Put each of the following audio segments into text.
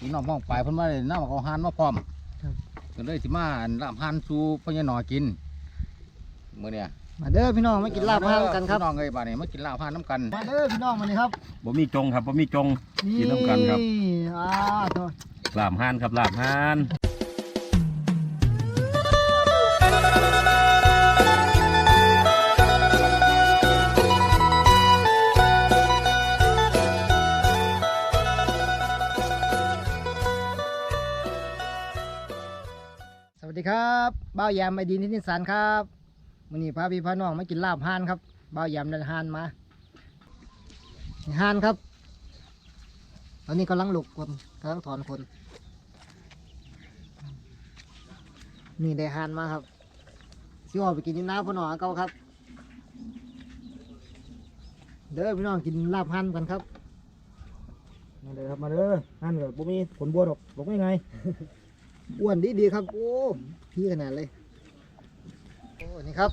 พี่น้องมองไปเพิ่นมาเลยน้ำเอาหานมาพร้อมครับ ก็เลยสิมาอันลาบหานสู่พ่อใหญ่หนอกินมื้อเนี่ยมาเด้อพี่น้องมากินลาบห้างกันครับพี่น้องเอ้ยบัดนี้มากินลาบหานน้ำกันมาเด้อพี่น้องมานี่ครับบ่มีจงครับบ่มีจง กินน้ำกันครับอ่าโถ่ลาบห่านครับลาบห่าน ครับบ้าวยามไอดีนที่นิสสันครับวันนี้พาพี่พาน้องมากินลาบห่านครับบ้าวยามได้ห่านมานี่ห่านครับ ตอนนี้กำลังหลกคนกำลังถอนคน นี่ได้ห่านมาครับซิวออกไปกินที่น้ำพ่อหนอเก่าครับ เด้อพี่น้องกินลาบห่านกันครับมาเด้อครับมาเด้อห่านแบบบ่มีผลบัวดอกบอกไม่ไงอ้วนดีดีๆครับโอ้ พี่ขนาดเลย โอ้ นี่ครับ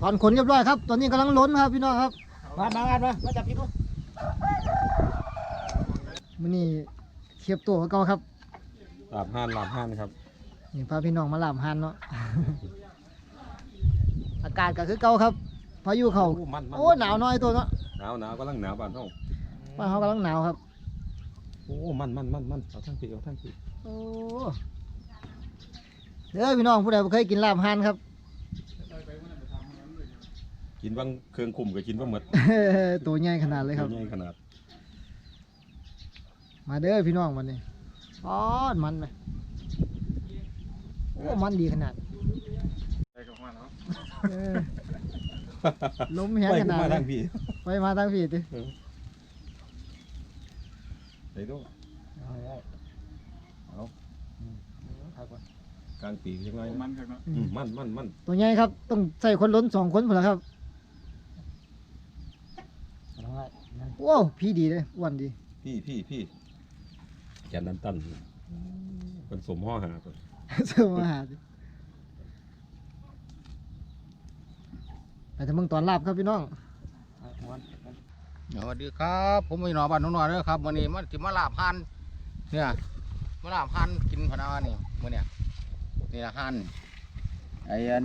ถอนขนเรียบร้อยครับ ตอนนี้กำลังล้นครับพี่น้องครับ มามามามาจับพี่ดูมันนี่เทียบตัวกับเก่าครับลาบห่านลาบห่านครับนี่พาพี่น้องมาลามหันเนาะ อากาศก็คือเก่าครับพายุเขาโอ้มันมันโอ้หนาวน้อยตัวเนาะ หนาวหนาวกำลังหนาวบ้านเฮาบ้านเขากำลังหนาวครับ โอ้ มันมันมันมันเอาทั้งปีเอาทั้งปีโอ้ เด้อพี่น้องผู้ใดบ่เคยกินลาบหันครับ กินบางเครื่องคุมก็กินบ่หมดตัวใหญ่ขนาดเลยครับ ใหญ่ขนาด มาเด้อพี่น้องวันนี้อ๋อมันไหมโอ้มันดีขนาดเออล้มแหงไปขขึ้นนาดมาเลทายงพี่ไปมาทางพี่ดิไปดูเอาก ลางปีกจังไงมันมันมันมันตัวใหญ่ครับ ต้องใส่คนล้นสองคนพุ่นละครับโอ้พี่ดีเลยอ้วนดีพี่พี่พี่แกนดันตันเป็นสมห่อหาตัวเสื้อมาหาดิไปทำมึงตอนลาบครับพี่น้องสวัสดีครับ ผมพ่อใหญ่หนอบ้านหนองหนอเด้อครับมื้อนี้มาสิมาลาบหานเนี่ยมาลาบหานกินพะนานี่มื้อเนี่ย นี่ละหานไอ้อัน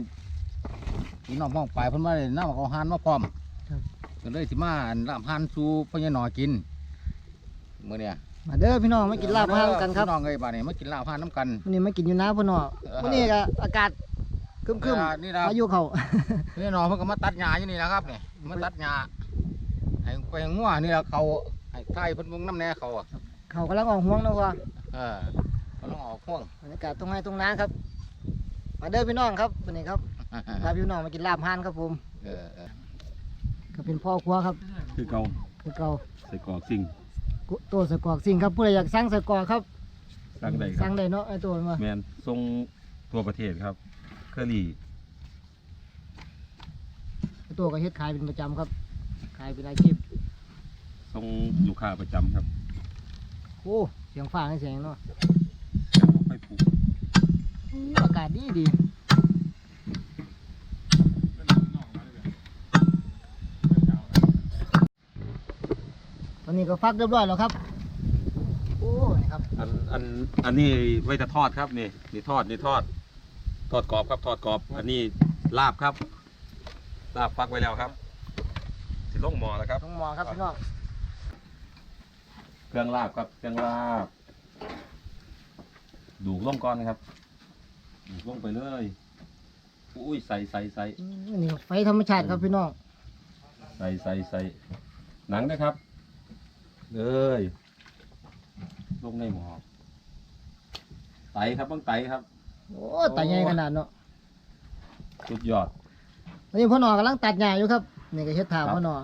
พี่น้องมองไปเพิ่นมาเลยน้ำเอาหานมาพร้อมก็เลยสิมาอันลาบหานสู่พ่อใหญ่หนอกินมื้อเนี่ยมาเด้อพี่น้องมากินลาบห้างกันครับพี่น้องเอ้ยบัดนี้มากินลาบหานน้ำกัน วันนี้มากินอยู่น้ำพ่อหนอวันนี้ก็อากาศครึมนี่ๆนะพายุเขาพี่หนอเพิ่นก็มาตัดหญ้าอยู่นี่นะครับนี่มาตัดหญ้าให้ไปงัวนี่ละเขาให้ไทยเพิ่นเบิ่งน้ำแน่เขาอะเขากำลังออกห่วงนะพ่อเออเขาต้องออกพ่วงบรรยากาศตรงไหนตรงนั้นครับ มาเด้อพี่น้องครับวันนี้ครับพาพี่น้องมากินลาบห่านครับผมเออเออก็เป็นพ่อครัวครับ คือเก่าคือเก่าใส่กรอกสิ่งกุตัวสกรอกสิ่งครับผู้ใดอยากสั่งสกรอกครับสั่งได้คสั่รังบได้เนาะไอ้ตัวมาแมนทรงทั่วประเทศครับ เคอรี่ไอ้ตัวก็เฮ็ดขายเป็นประจำครับ ขายเป็นอาชีพทรงลูกค้าประจำครับ โอ้เสียงฟ้าให้เสียงเนาะไม่ปลูก อู้อากาศดีดีตอนนี้ก็ฟักเรียบร้อยแล้วครับ โอ้นี่ครับ อันอันอันนี้ไว้จะทอดครับนี่นี่ทอดนี่ทอด ทอดกรอบครับทอดกรอบ อันนี้ลาบครับ ลาบฟักไว้แล้วครับสิลงหม้อแล้วครับต้องมองครับพี่น้องเครื่องลาบครับเครื่องลาบ ดูกลงก่อนนะครับดูก ลงไปเลยอุ้ยใส่ใส่ใส่อืมนี่ไฟธรรมชาติครับพี่น้องใส่ใส่ใส่หนังนะครับ เลยลงในหม้อไตครับต้องไตครับ โอ้ตาใหญ่ขนาดเนาะสุดยอดตอนนี้พ่อหนอกำลังตัดหญ้าอยู่ครับนี่ก็เฮ็ดถามครับพ่อหนอ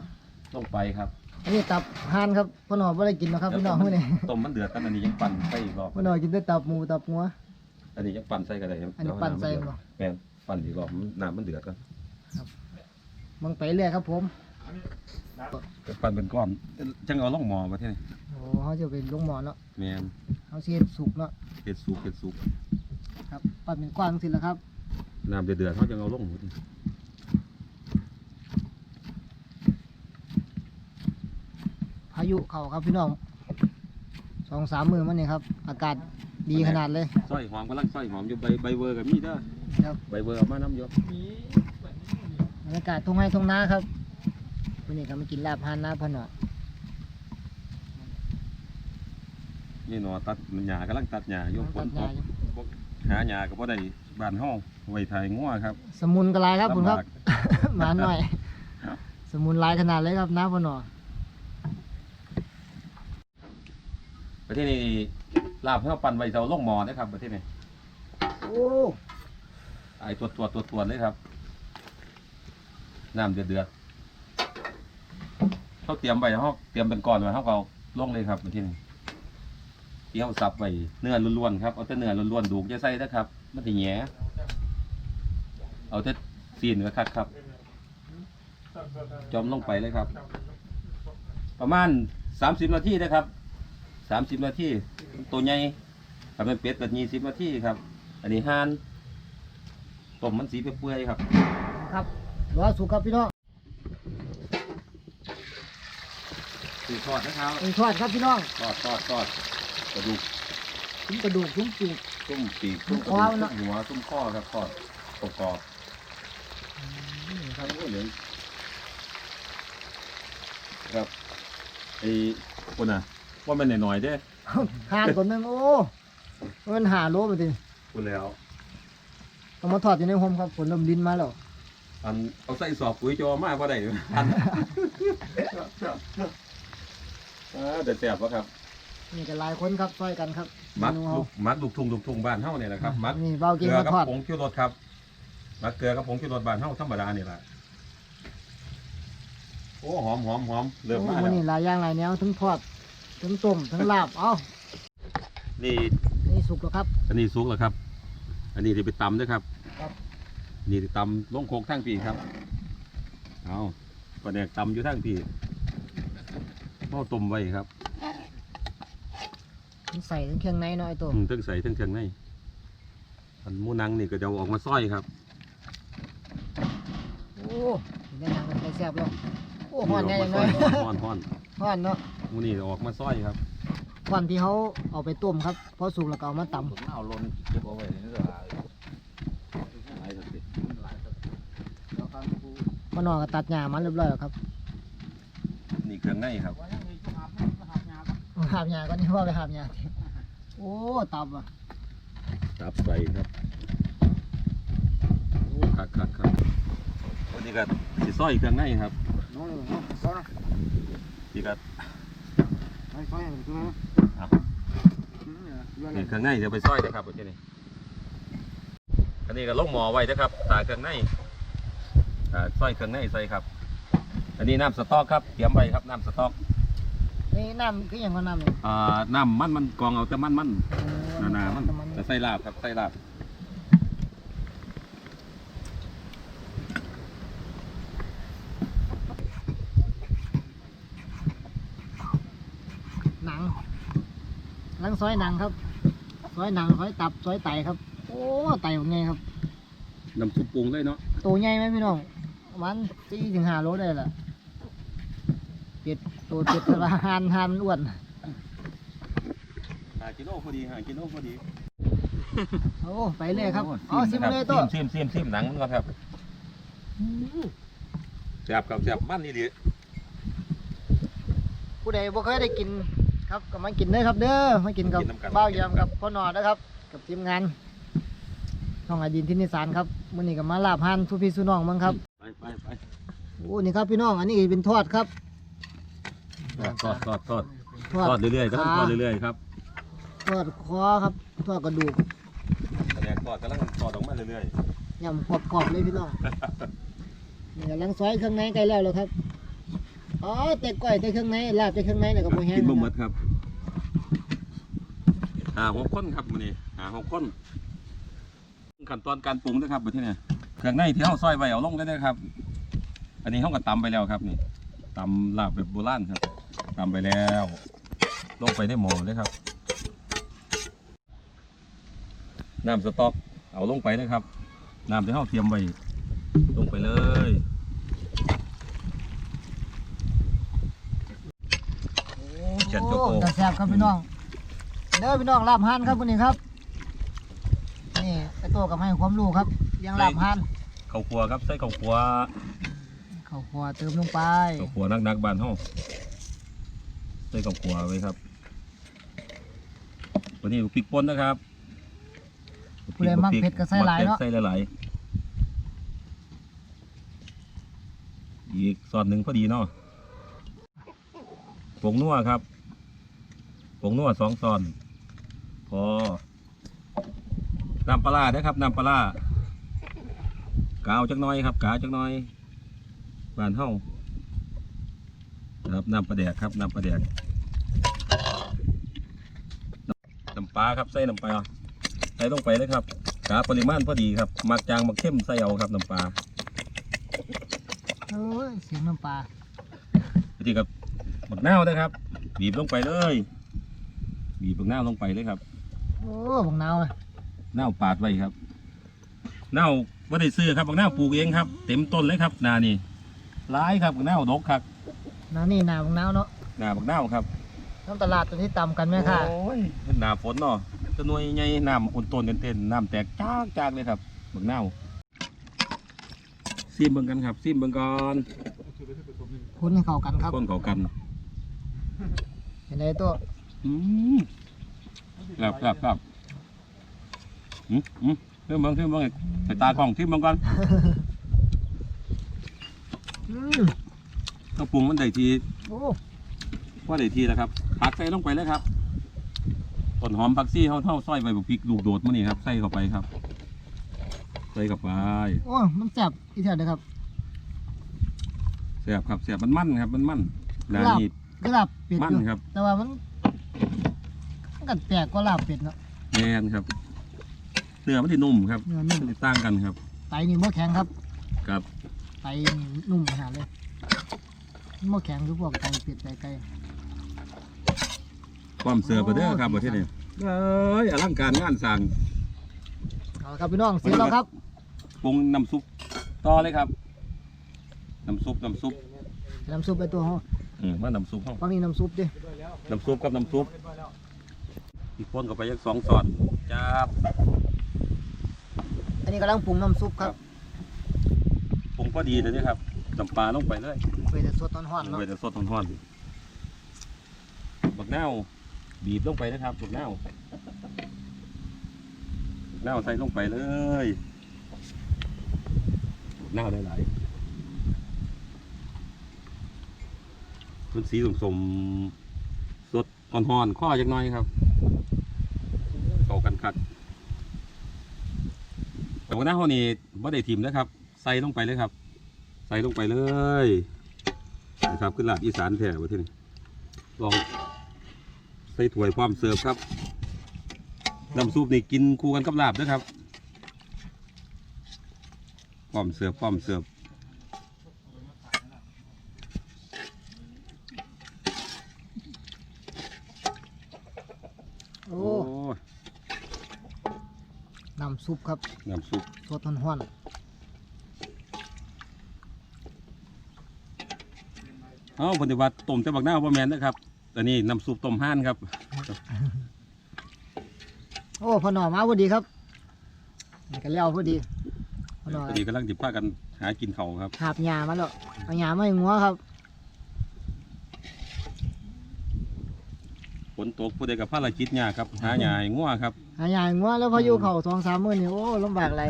ลงไปครับอันนี้ตับห่านครับพ่อหนอไม่ได้กินหรอกครับพี่น้องมื้อนี้ต้มมันเดือดกันอันนี้ยังปั่นใส่อีกรอบพ่อหนอกินแต่ตับหมูตับงัว อันนี้ยังปั่นใส่กันได้ครับอันนี้ปั่นใส่บ่แม่นปั่นอีกรอบมันน้ำมันเดือดกันมึงไปเรื่อยครับผมก็ปั่นเป็นก้อนจังเอาลงหม้อมาที่นี่โอ้เขาจะเป็นลงหมอเนาะแม่นเขาเสียสุกเนาะเห็ดสุกเห็ดสุกครับปั้นเป็นกว้างสิแล้วครับน้ำเดือดๆเขาจังเอาลงหมดนี่พายุเขาครับพี่น้องสองสามมือมันนี่ครับ อากาศ ดีขนาดเลยสร้อยหอมกำลังสร้อยหอมอยู่ใบใบเวอร์กับมีเด้อครับใบเวอร์เอามาน้ำอยศบรรยากาศทุ่งไร่ทุ่งนาครับวันนี้ก็มากินลาบฮานนาพอหนอนี่หนอตัดหญ้ากำลังตัดหญ้าอยู่ฝตันดตหญ้ากอยู่หาหญ้าก็บ่ได้บ้านห้องไว้ถ่ายงัวครับ สมุนกระไรครับคุณครับลำบากหมาหน่อย สมุนลายขนาดเลยครับน้าพอหนอประเทศนี้ ลาบให้เราปั่นไว้เสาลงหมอนะครับประเทศนี้โอ้ไอ้ตัวตัวตัวตัวเลยครับน้ำเดือดเดือดเขาเตรียมไว้เขาเตรียมเป็นก้อนไว้เขาก็เอาลงเลยครับประเทศนี้ที่เขาสับไว้เนื้อล้วนๆครับเอาแต่เนื้อล้วนๆดูกจะใส่นะครับมันถึงแหย่เอาแต่ซีนก็คัดครับ จอมลงไปเลยครับ ประมาณสามสิบนาทีนะครับสามสิบนาที ตัวใหญ่ถ้าเป็นเป็ดก็ยี่สิบนาทีครับ อันนี้ห่านต้มมันสีเปื่อยๆครับ ครับรอสุกครับพี่น้องสีทอดนะครับอีกทอดครับพี่น้องทอดทอดทอดกระดูกซุ้มกระดูกซุ้มปีก ตุ้มปีกตุ้ตุ้มมกระคดูอกเนอะตุ้มหัวตุ้มข้อครับทอดกรอบๆครับโอ้เหลืองครับไอ้คนน่ะว่ามันหน่อยๆเด้ ห่านตัวหนึงโอ้มันหาโลมาดิพูดแล้วเอามาทอดอยู่ในโฮมครับฝนลมดินมาแล้วอันเอาใส่สอบปุ๋ยจอมาพอได้อันอ่าเด็ดแสบวะครับนี่ก็หลายคนครับช่วยกันครับมักเนูลูเฮากมักลูกทุ่งลูกทุ่งบ้านเฮาเนี่ยนะครับมักนี่เบาเกเก่งลือมากับทอดผงชูรสครับมักเกลือกับผงชูรสบ้านเฮาธรรมดานี่แหละโอ้หอมหอมหอมเริ่มมาโอ้แล้วนี่หลายอย่างหลายแนวทั้งทอด ทั้งต้มทั้งลาบ เอ้า นี่นี่สุกแล้วครับ อันนี้สุกแล้วครับ อันนี้ที่ไปตำด้วยครับ ครับ นี่ที่ตำลงโคกทั้งปีครับ เอาปลาแดกตำอยู่ทั้งปีเมาต้มไว้ครับใส่ทั้งเครื่องในเนาะไอ้ตัวอืมทั้งใส่ทั้งเครื่องในอันหมูนังนี่ก็จะเอาออกมาซ้อยครับ โอ้ได้ทางกันไปแซ่บแล้ว โอ้ฮ้อนแน่นี่ยังอไงอกมาซ้อยฮ้อนฮ้อนฮ้อนเนาะ หมูนี่ออกมาซ้อยครับฮ้อนที่เขาเอาไปต้มครับพอสุกแล้วก็เอามาตผมเอาลนเก็บเอาไว้ในเรือหลายสักทีแล้วข้างกูำพอนอก็ตัดหญ้ามันเรียบร้อยแล้วครับนี่เครื่องในครับว่ายังมีชุดอาบน้ำก็หาบน้ำหาบหญ้าก็นี่ว่าไปหาบหญ้าโอ้ตับอะตับใส่ครับโอ้คักคักคักวันนี้ก็สิซ้อยเครื่องในครับน้องน้องซ้อนนี่ก็ ไปซ้อนอย่างนี้ครับนี่นี่เครื่องในเดี๋ยวไปซ้อยนะครับโอเคนี่อันนี้ก็ลงหมอไว้นะครับตาเครื่องในอ่าซ้อยเครื่องในใส่ครับ อันนี้น้ำสต๊อกครับเตรียมไว้ครับน้ำสต๊อกนี่น้ำคืออย่างว่าน้ำนี่อ่าน้ำมันมันกรองเอาแต่มันมันโอ้หนาๆมันมันจะใส่ลาบครับใส่ลาบ หนังหลังซอยหนังครับ ซอยหนังซอยตับซอยไตครับ โอ้ไตเป็นไงครับน้ำซุปปรุงเลยเนาะตัวใหญ่ไหมพี่น้องประมันสี่ถึงห้าโลได้แหละเป็ดตัวเป็ดแต่ละหานหานมันอ้วนหากิโลพอดีหากิโลพอดีโอ้ไปเลยครับเอาซิมเลยตัวซิมซิมซิมหนังมันก่อนครับแซ่บครับแซ่บมันนี่ดิผู้ใดบ่เคยได้กิน ครับก็มากินเด้อครับเด้อมากินกับบ้าวยำกับพ่อหนอนะครับ กับทีมงานช่องอดินที่นิสานครับมื้อนี้ก็มาลาบหันทุพี่สุน้องมั้งครับไปไปไปโอ้นี่ครับพี่น้องอันนี้ก็เป็นทอดครับทอดทอดทอดทอดทอดเรื่อยๆครับขาทอดเรื่อยๆครับทอดคอครับทอดกระดูกแดกทอดกำลังทอดออกมาเรื่อยยำกรอบๆเลยพี่น้องนี่กำลังซอยเครื่องในใกล้แล้วแล้วครับ อ๋อแต่ก้อยแต่เครื่องในลาบแต่เครื่องในเนี่ยก็บ่ๆแห้งกินบ่หมนะดครับหาหกคนครับมื้อนี้หาหกคนขั้นตอนการปรุงนะครับบัดนี้เนี่ยเครื่องในที่เฮาซอยไว้เอาลงได้เลยครับ อันนี้เฮาก็ตำไปแล้วครับนี่ตำลาบแบบโบราณครับตำไปแล้ว ลงไปในหม้อเลยครับ น้ำสต๊อกเอาลงไปเลยครับน้ำที่เราเตรียมไว้ลงไปเลย เขียนโจโก้โอ้แต่แซ่บครับพี่น้อง เด้อพี่น้องลาบห่านครับวันนี้ครับ นี่ไอตัวกับให้ความรู้ครับเลี้ยงลาบห่านข้าวคั่วครับใส่ข้าวคั่วข้าวคั่วเติมลงไปข้าวคั่วนักๆบ้านเฮาใส่ข้าวคั่วไว้ครับ วันนี้พริกป่นนะครับผู้ใดมักเผ็ดก็ใส่หลายเนาะใส่หลายๆอีกซอสหนึ่งพอดีเนาะผงนัวครับ ผงนัวสองซอน พอ น้ำปลาร้าเด้อครับน้ำปลาร้ากาวจักหน้อยครับกาวจักหน้อยบ้านเฮาครับน้ำปลาแดกครับน้ำปลาแดกน้ำปลาครับใส่น้ำปลาใส่ลงไปเลยครับกาปริมาณพอดีครับมักจางมักเข้มใส่เอาครับน้ำปลาเอ้ยเสียงน้ำปลาพอดีกับบักนาวนะครับบีบลงไปเลย บีบบักนาวลงไปเลยครับโอ้บักนาวเลยนาวปาดไว้ครับนาวไม่ได้ซื้อครับบักนาวปลูกเองครับ เต็มต้นเลยครับนานี่ร้ายครับบักนาวดกครับนานี่นาบักนาวเนาะนาบักนาวครับน้ำตลาดตัวที่ต่ำกันไหมค่ะโอ้ยหนาฝนเนาะจะหน่วยใหญ่น้ำอุ่นต้นเต้นๆน้ำแตกจากจากเลยครับบักนาวซิมเบิ่งกันครับซิมเบิ่งก่อนคุ้นให้เข้ากันครับคนเขากันเห็นไหมตัว อืมครับครับครับอืมอืมเพิ่มเบิ่งเพิ่มเบิ่งใส่ตากล้องซิมเบิ่งก่อนอืมต้องปรุงมันได้ทีโอ้ว่าได้ทีแล้วครับผักใส่ลงไปเลยครับต้นหอมผักซี่เท่าเท่าซอยใบบุกพริกลูกโดดมันนี่ครับใส่เข้าไปครับ ใส่เข้าไปโอ้มันแซ่บอีเท่าเด้อครับเสียบครับเสียบมันมันครับ มันมันนาลาบนี่ก็ลาบเป็ดมันอยู่ครับ แต่ว่ามัน มันก็แปลกกว่าลาบเป็ดเนาะแมนครับ เนื้อมันที่นุ่มครับเนื้อนุ่มมันที่ต่างกันครับไตนี่บ่แข็งครับกับไตนี่นุ่มขนาดเลยมันบ่แข็งคือพวกไตเป็ดไตไก่ความเสิร์ฟไปเด้อครับโอ้ประเทศนี้เอ้ยอลังการงานสั่งเอาละครับพี่น้องเสร็จแล้วครับปรุงน้ำซุปต่อเลยครับน้ำซุปน้ำซุปน้ำซุปไปตัวเฮาอืมว่าน้ำซุปห้องฟังนี่น้ำซุปดิน้ำซุปกับน้ำซุป อีกคนก็ไปยักสองสอนจับอันนี้กำลังปรุงน้ำซุปครับปรุงพอดีเลยนี่ครับน้ำปลาลงไปเลยไปแต่สดตอนฮ้อนเนาะไปแต่สดท้อนๆบักนาวบีบลงไปนะครับบักนาวบักนาวใส่ลงไปเลยบักนาวได้หลายเป็นสีสมๆสดอ่อนๆข้อจักหน่อยครับเข้ากันคักแต่ว่า หน้าเขานี่ไม่ได้ทิมนะครับ ใส่ลงไปเลยครับ ใส่ลงไปเลยนะครับขึ้นหลาดอีสานแท้ว่าที่นี่ลองใส่ถ้วยความเสิร์ฟครับน้ำซุปนี่กินคู่กันกับลาบนะครับความเสิร์ฟความเสิร์ฟโอ้ น้ำซุปครับน้ำซุปสดตอนฮ้อนเอ้าปฏิบัติต้มแต่บักหน้าวบ่แมนนะครับแต่นี่น้ำซุปต้มห่านครับ โอ้พอหน่อมาพอดีครับนี่ก็แล้วพอดีพอหน่อพอดีกำลังจิบผ้ากันหากินเขาวครับหาบหญ้ามาแล้วเอาหญ้ามาให้งัวครับ ฝนตกผู้ใดกับภารกิจยากครับ หาหยายงัวครับ หาหญ้าให้งัวแล้วพออยู่เขาสองสามมื้อนี่โอ้ลำบากอะไร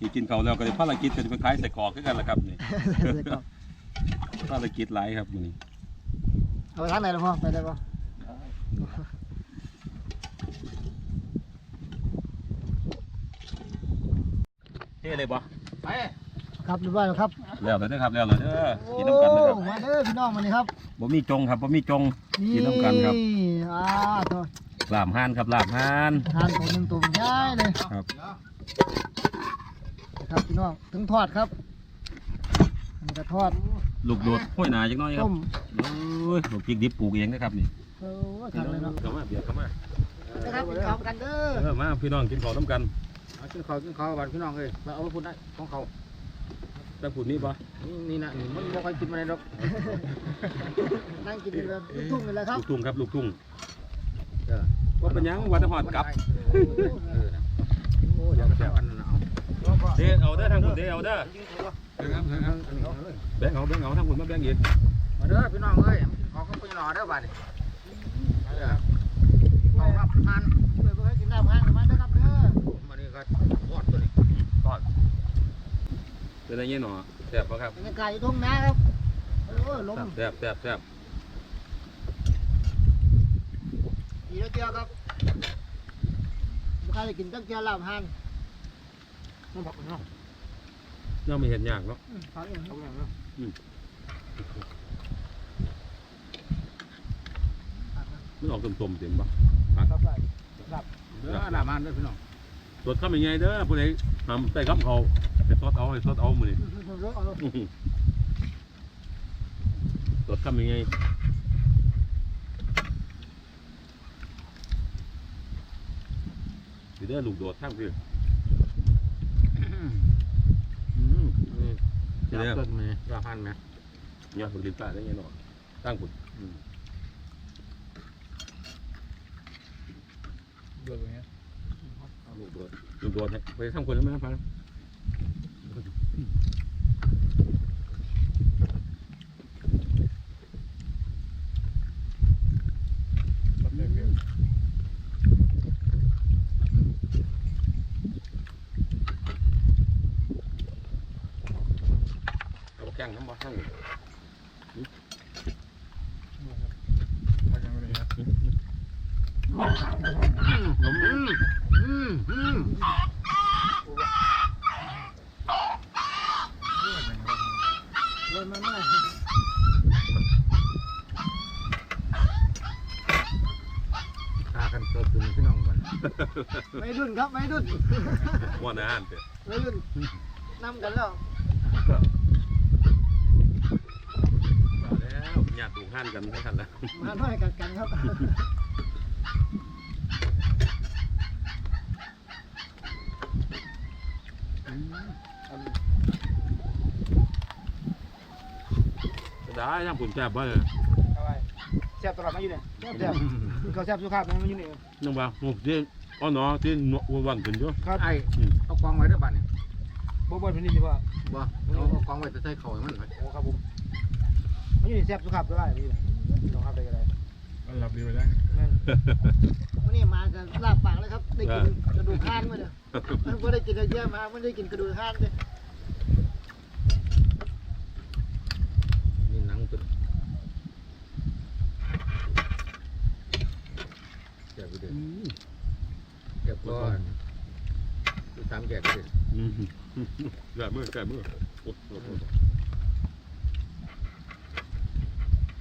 นี่กินเขาวแล้วก็ได้ภารกิจก็จะไปขายใส่กรอกคือกันละครับนี่ ภารกิจหลายครับมื้อนี้เอาไปทางไหนล่ะพ่อไปได้ป่ะเท่เลยบ่ไป ครับเรียบร้อยแล้วครับแล้วเลยเด้อครับแล้วเลยเด้อกินน้ำกันนะครับโอ้มาเด้อพี่น้องมานี่ครับบ่มีจงครับบ่มีจงกินน้ำกันครับอ่าตัวลาบห่านครับลาบห่านทานตัวหนึ่งตัวใหญ่เลยครับ ครับพี่น้องถึงทอดครับอันนี้ก็ทอดลูกโดดห้อยหนาจักหน้อยครับต้มโอ้ยลูกพริกดิบปลูกเองนะครับนี่เออทำเลยเนาะเข้ามาเบียดเข้ามานะครับกินข้าวกันเด้อเออมาพี่น้องกินข้าวน้ำกันเอากินข้าวกินข้าวบ้านพี่น้องเลยมาเอาไปพูดได้ของเขาแต่พูดนี่บ่นี่นี่นะนี่มันบ่ค่อยกินมาได้ดอก นั่งกินแบบลูกทุ่งนี่แหละครับลูกทุ่งครับลูกทุ่งเออว่าเป็นหยังวันหอดกลับเออนะโอ้ยอยากแซ่บอันนั้นเอาเด้เอาเด้อทางคุณเด้เอาเด้อเออครับเออครับอันนี้เอาเลยแบ่งเอาแบ่งเอาทางคุณมาแบ่งอีกมาเด้อพี่น้องเอ้ยขอก็ไปหน่อเด้อบัดนี้เออเอารับทานเปิดเพื่อให้กินน้ำห้างกันมาเด้อครับเด้อมานี่ก็ทอดตัวนี้ทอด เป็นอะไรเงี้ยหนอแซ่บปะครับบรรยากาศอยู่ทุ่งนาครับโอ้ยลมแซ่บแซ่บแซ่บดีแล้วเจียวครับลูกค้าจะกินตั้งเจียวลาบหันมันผักเนาะน่าไม่เห็นยากเนาะอืมขออย่างนี้เอาอย่างเนาะมันออกต้มๆเต็มปะครับได้เด้อหน้ามันเด้อพี่น้อง สดข้ามยังไงเด้อผู้ใดทำใส่ข้ามเขาให้สดเอาให้สดเอามือนี่เอาอื้อหือสดข้ามยังไงสิเด้อลูกโดดทั้งพี่อืมนี่จับเด้อต้นมีราหันไหมเนี่ยฝึกดินตาได้ไงหนอตั้งผุด เดือดอย่างเงี้ย ลูกโดดลูกโดดให้ ไปทำคนแล้วไหมครับ เอาแกงน้ำบ่ทั้งหมด มาอย่างนี้ครับ นม อืมอืม เลยมาหน่อย ตากันเกิดขึ้นพี่น้องกัน ไม่รุ่นครับไม่รุ่นม้วนอาหารเถอะไม่รุ่นนำกันแล้วเอาแล้วญาติถูกห้านกันไม่ทันแล้วมาหน่อยกันกันครับได้ย่างผุนแซ่บบ่เลยเอาไว้แซ่บตลอดมาอยู่เนี่ย แซ่บแซ่บเขาแซ่บสุขภาพมันอยู่นี่นึกว่าโอ้ที่อ๋อเนาะที่หนววันขึ้นอยู่ครับไอ้เอากองไว้เด้อบัดนี้บ่บ่เป็นนี่ดีว่าบ่เอาเอากองไว้จะใส่เข่าให้มันไว้โอ้ครับผมมันอยู่นี่แซ่บสุขภาพตัวได้พี่ลองครับได้ก็ได้มันหลับดีไปแล้วนั่นวันนี้มากันลาบปากเลยครับได้กินกระดูกห่านมาเนี่ยมันก็ได้กินกระเทียมมาไม่ได้กินกระดูกห่านเลย นี่หนังตัวเจ็บไปเด้อ เจ็บก่อนดูตามแยกไปเด้ออืมแซ่บมือแซ่บมือโอ้โห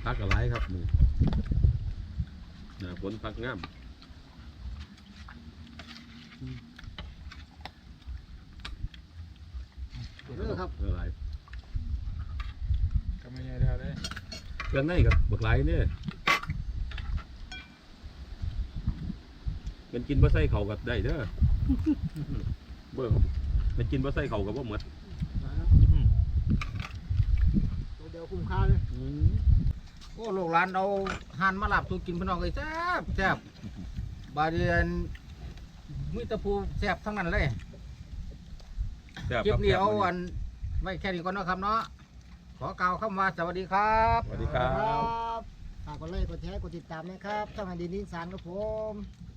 พักอะไรครับมือหน้าฝนพักงามเด้อครับอะไรก็ไม่ใช่แล้วเด้อเครื่องในกับบักไหลเนี่ย มันกินบ่ใส่เขากับได้เด้อเบิ่งมันกินบ่ใส่เขากับบ่หมดตัวเดียวคุ้มค่าเลยอืมโอ้ลูกหลานเอาหันมาหลับสูกินพี่น้องเลยแซ่บแซ่บบาดเดียนมิตรภูแซ่บทั้งนั้นเลยแซ่บคลิคปรับนี้แซ่บเอามื้ออันไว้แค่นี้ก่อนเนาะครับเนาะขอกล่าวคำว่าสวัสดีครับ สวัสดีครับฝากกดไลค์กดแชร์กดติดตามนะครับช่องอันดีนิสานครับผมค